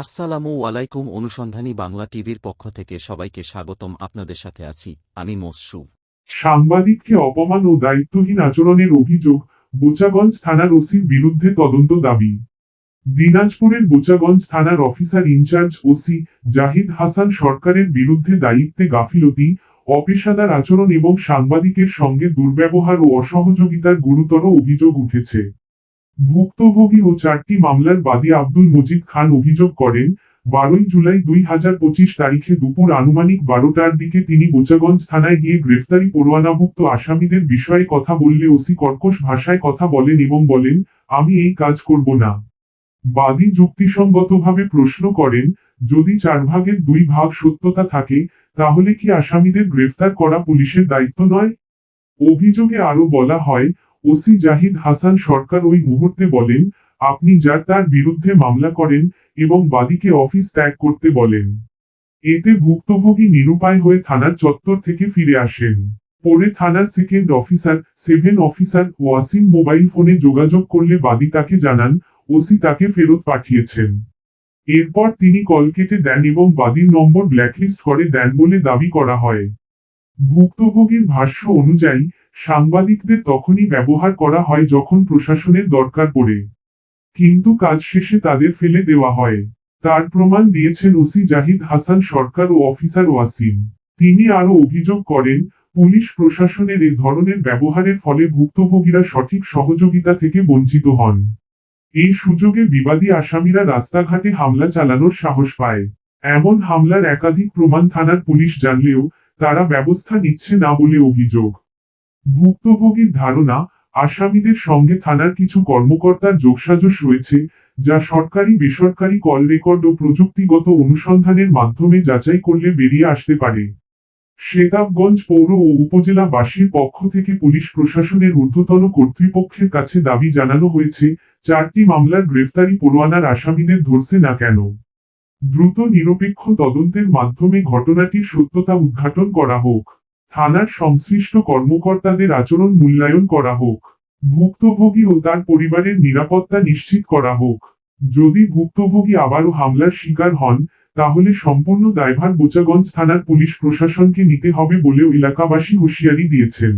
আসসালামু আলাইকুম অনুসন্ধানী বাংলা টিভির পক্ষ থেকে সবাইকে স্বাগতম। আপনাদের সাথে আছি আমি মসরু। সাংবাদিককে অপমান ও দায়িত্বহীন আচরণের অভিযোগ বোচাগঞ্জ থানার ওসির বিরুদ্ধে তদন্ত দাবি। দিনাজপুরের বোচাগঞ্জ থানার officer incharge OC Zahid Hasan সরকারের বিরুদ্ধে দায়িত্বে গাফিলতি, অপেশাদার আচরণ এবং সাংবাদিকের সঙ্গে দুর্ব্যবহার ও অসহযোগিতার গুরুতর অভিযোগ উঠেছে। ভুক্তভোগী ও চারটি মামলার বাদী আব্দুল মজিদ খান অভিযোগ করেন, বারোই জুলাই দুই হাজার পঁচিশ তারিখে দুপুর আনুমানিক বারোটার দিকে তিনি বোচাগঞ্জ থানায় গিয়ে গ্রেফতারি পরোয়ানাভুক্ত আসামিদের বিষয়ে কথা বললে ওসি কর্কশ ভাষায় কথা বলেন এবং বলেন, আমি এই কাজ করব না। বাদী যুক্তিসঙ্গতভাবে প্রশ্ন করেন, যদি চার ভাগের দুই ভাগ সত্যতা থাকে, তাহলে কি আসামিদের গ্রেফতার করা পুলিশের দায়িত্ব নয়? অভিযোগে আরও বলা হয় ওসি জাহিদ হাসান সরকার ওই মুহূর্তে বলেন, আপনি যার তার বিরুদ্ধে মামলা করেন এবং বাদীকে অফিস ত্যাগ করতে বলেন। এতে ভুক্তভোগী নিরুপায় হয়ে থানার চত্বর থেকে ফিরে আসেন। পরে থানার second officer seven officer Wasim mobile ফোনে যোগাযোগ করলে বাদী তাকে জানান, ওসি তাকে ফেরত পাঠিয়েছেন। এরপর তিনি কল কেটে দেন এবং বাদীর নম্বর ব্ল্যাকলিস্ট করে দেন বলে দাবি করা হয়। ভুক্তভোগীর ভাষ্য অনুযায়ী সাংবাদিকদের তখনই ব্যবহার করা হয় যখন প্রশাসনের দরকার পড়ে। কিন্তু কাজ শেষে তাদের ফেলে দেওয়া হয়। তার প্রমাণ দিয়েছেন ওসি জাহিদ হাসান সরকার ও অফিসার ওয়াসিম। তিনি আরও অভিযোগ করেন, পুলিশ প্রশাসনের এ ধরনের ব্যবহারের ফলে ভুক্তভোগীরা সঠিক সহযোগিতা থেকে বঞ্চিত হন। এই সুযোগে বিবাদী আসামিরা রাস্তাঘাটে হামলা চালানোর সাহস পায়। এমন হামলার একাধিক প্রমাণ থানার পুলিশ জানলেও, তারা ব্যবস্থা নিচ্ছে না বলে অভিযোগ। ভুক্তভোগীর ধারণা, আসামিদের সঙ্গে থানার কিছু কর্মকর্তার যোগসাজশ রয়েছে, যা সরকারি, বেসরকারি কল রেকর্ড ও প্রযুক্তিগত অনুসন্ধানের মাধ্যমে যাচাই করলে বেরিয়ে আসতে পারে। শেতাবগঞ্জ পৌর ও উপজেলাবাসীর পক্ষ থেকে পুলিশ প্রশাসনের ঊর্ধ্বতন কর্তৃপক্ষের কাছে দাবি জানানো হয়েছে, চারটি মামলার গ্রেফতারি পরোয়ানার আসামিদের ধরছে না কেন। দ্রুত নিরপেক্ষ তদন্তের মাধ্যমে ঘটনাটির সত্যতা উদ্ঘাটন করা হোক। থানার সংশ্লিষ্ট কর্মকর্তাদের আচরণ মূল্যায়ন করা হোক। ভুক্তভোগী ও তার পরিবারের নিরাপত্তা নিশ্চিত করা হোক। যদি ভুক্তভোগী আবারও হামলার শিকার হন, তাহলে সম্পূর্ণ দায়ভার বোচাগঞ্জ থানার পুলিশ প্রশাসনকে নিতে হবে বলেও এলাকাবাসী হুঁশিয়ারি দিয়েছেন।